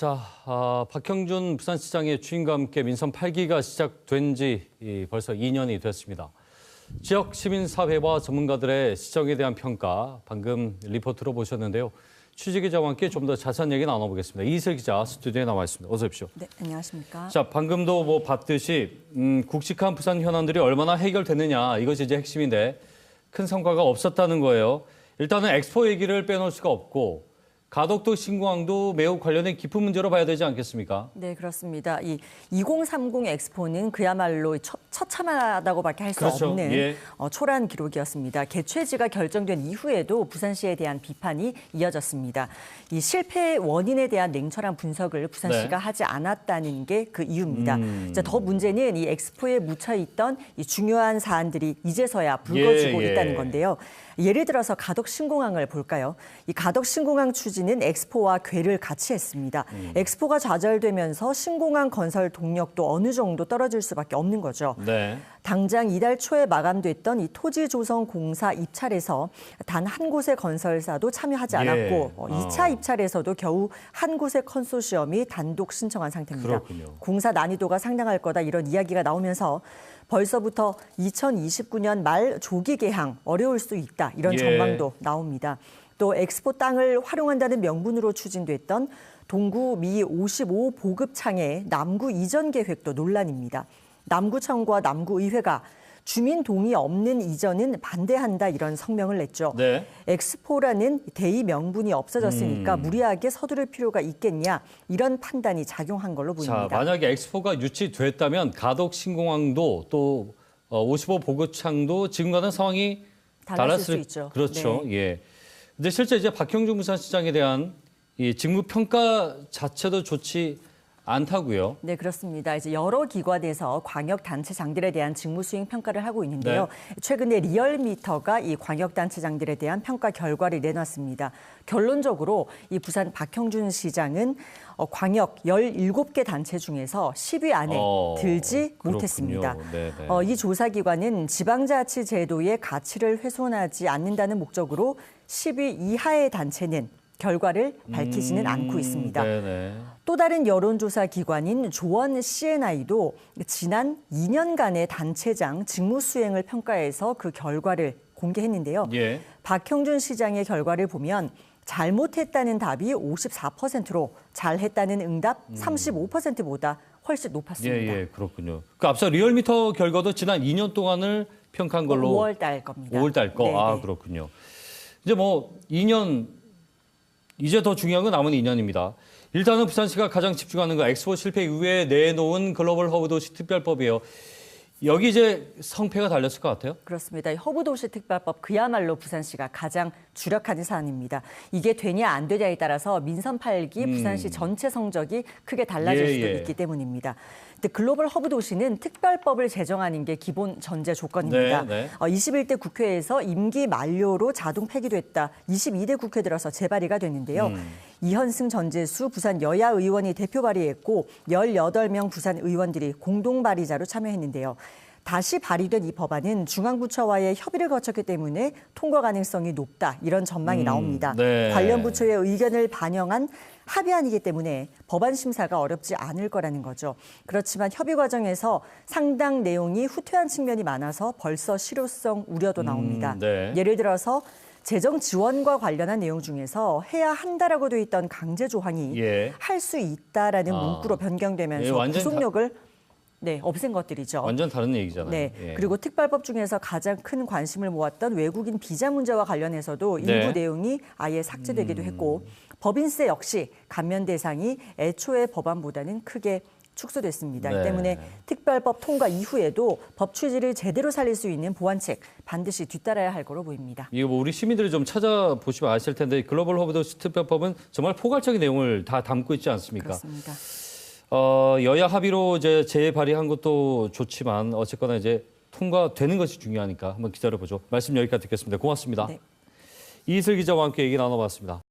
자, 아, 박형준 부산시장의 추인과 함께 민선 8기가 시작된 지 이, 벌써 2년이 됐습니다. 지역 시민사회와 전문가들의 시정에 대한 평가 방금 리포트로 보셨는데요. 취재 기자와 함께 좀 더 자세한 얘기 나눠보겠습니다. 이슬 기자 스튜디오에 나와 있습니다. 어서 오십시오. 네, 안녕하십니까. 자, 방금도 뭐 봤듯이 음, 굵직한 부산 현안들이 얼마나 해결됐느냐 이것이 이제 핵심인데 큰 성과가 없었다는 거예요. 일단은 엑스포 얘기를 빼놓을 수가 없고 가덕도 신공항도 매우 관련된 깊은 문제로 봐야 되지 않겠습니까? 네, 그렇습니다. 이 2030 엑스포는 그야말로 처, 처참하다고밖에 할수 그렇죠. 없는 예. 어, 초라한 기록이었습니다. 개최지가 결정된 이후에도 부산시에 대한 비판이 이어졌습니다. 이 실패 원인에 대한 냉철한 분석을 부산시가 네. 하지 않았다는 게 그 이유입니다. 음. 자, 더 문제는 이 엑스포에 묻혀 있던 이 중요한 사안들이 이제서야 불거지고 예, 예. 있다는 건데요. 예를 들어서 가덕 신공항을 볼까요? 이 가덕 신공항 추진 은 엑스포와 궤를 같이 했습니다. 음. 엑스포가 좌절되면서 신공항 건설 동력도 어느 정도 떨어질 수밖에 없는 거죠. 네. 당장 이달 초에 마감됐던 이 토지 조성 공사 입찰에서 단 한 곳의 건설사도 참여하지 예. 않았고 어, 어. 2차 입찰에서도 겨우 한 곳의 컨소시엄이 단독 신청한 상태입니다. 그렇군요. 공사 난이도가 상당할 거다 이런 이야기가 나오면서 벌써부터 2029년 말 조기 개항 어려울 수 있다 이런 예. 전망도 나옵니다. 또 엑스포 땅을 활용한다는 명분으로 추진됐던 동구 미 55 보급 창의 남구 이전 계획도 논란입니다. 남구청과 남구의회가 주민 동의 없는 이전은 반대한다 이런 성명을 냈죠. 네. 엑스포라는 대의 명분이 없어졌으니까 음. 무리하게 서두를 필요가 있겠냐 이런 판단이 작용한 걸로 자, 보입니다. 만약에 엑스포가 유치됐다면 가덕 신공항도 또 어, 55 보급창도 지금과는 상황이 달랐을 수 달랐을 있죠. 그렇죠. 예. 근데 실제 이제 박형준 부산시장에 대한 이 직무 평가 자체도 좋지 않다고요. 네, 그렇습니다. 이제 여러 기관에서 광역 단체장들에 대한 직무 수행 평가를 하고 있는데요. 네. 최근에 리얼미터가 이 광역 단체장들에 대한 평가 결과를 내놨습니다. 결론적으로 이 부산 박형준 시장은 어, 광역 17개 단체 중에서 10위 안에 어, 들지 그렇군요. 못했습니다. 네, 네. 어, 이 조사기관은 지방자치 제도의 가치를 훼손하지 않는다는 목적으로 10위 이하의 단체는 결과를 밝히지는 않고 있습니다. 음, 네네. 또 다른 여론조사 기관인 조원 CNI도 지난 2년간의 단체장 직무 수행을 평가해서 그 결과를 공개했는데요. 예. 박형준 시장의 결과를 보면 잘못했다는 답이 54%로 잘했다는 응답 35%보다 훨씬 예, 높았습니다. 예, 그렇군요. 그 앞서 리얼미터 결과도 지난 2년 동안을 평가한 걸로 5월 달 겁니다. 5월 달 거. 네, 아, 네. 그렇군요. 이제 뭐 2년 이제 더 중요한 건 남은 2년입니다. 일단은 부산시가 가장 집중하는 거 엑스포 실패 이후에 내놓은 글로벌 허브 도시 특별법이에요. 여기 이제 성패가 달렸을 것 같아요. 그렇습니다. 이 허브도시 특별법 그야말로 부산시가 가장 주력하는 사안입니다. 이게 되냐 안 되냐에 따라서 민선 8기 부산시 전체 성적이 크게 달라질 음. 예, 수도 예. 있기 때문입니다. 글로벌 허브도시는 특별법을 제정하는 게 기본 전제 조건입니다. 네, 네. 어, 21대 국회에서 임기 만료로 자동 폐기됐다. 22대 국회 들어서 재발의가 됐는데요. 음. 이현승 전재수 부산 여야 의원이 대표 발의했고 18명 부산 의원들이 공동 발의자로 참여했는데요. 다시 발의된 이 법안은 중앙부처와의 협의를 거쳤기 때문에 통과 가능성이 높다 이런 전망이 음, 나옵니다. 네. 관련 부처의 의견을 반영한 합의안이기 때문에 법안 심사가 어렵지 않을 거라는 거죠. 그렇지만 협의 과정에서 상당 내용이 후퇴한 측면이 많아서 벌써 실효성 우려도 나옵니다. 네. 예를 들어서 재정 지원과 관련한 내용 중에서 해야 한다라고 돼 있던 강제 조항이 예. 할수 있다라는 아. 문구로 변경되면서 예, 구속력을 네, 없앤 것들이죠. 완전 다른 얘기잖아요. 네. 예. 그리고 특별법 중에서 가장 큰 관심을 모았던 외국인 비자 문제와 관련해서도 네. 음. 일부 내용이 아예 삭제되기도 했고 법인세 역시 감면 대상이 애초의 법안보다는 크게 축소됐습니다. 네. 이 때문에 특별법 통과 이후에도 법 취지를 제대로 살릴 수 있는 보완책 반드시 뒤따라야 할 거로 보입니다. 이거 뭐 우리 시민들이 좀 찾아보시면 아실 텐데 글로벌 허브 도시 특별법은 정말 포괄적인 내용을 다 담고 있지 않습니까? 그렇습니다. 어, 여야 합의로 이제 재발의한 것도 좋지만 어쨌거나 이제 통과되는 것이 중요하니까 한번 기다려보죠. 말씀 여기까지 듣겠습니다. 고맙습니다. 네. 이슬 기자와 함께 얘기 나눠봤습니다.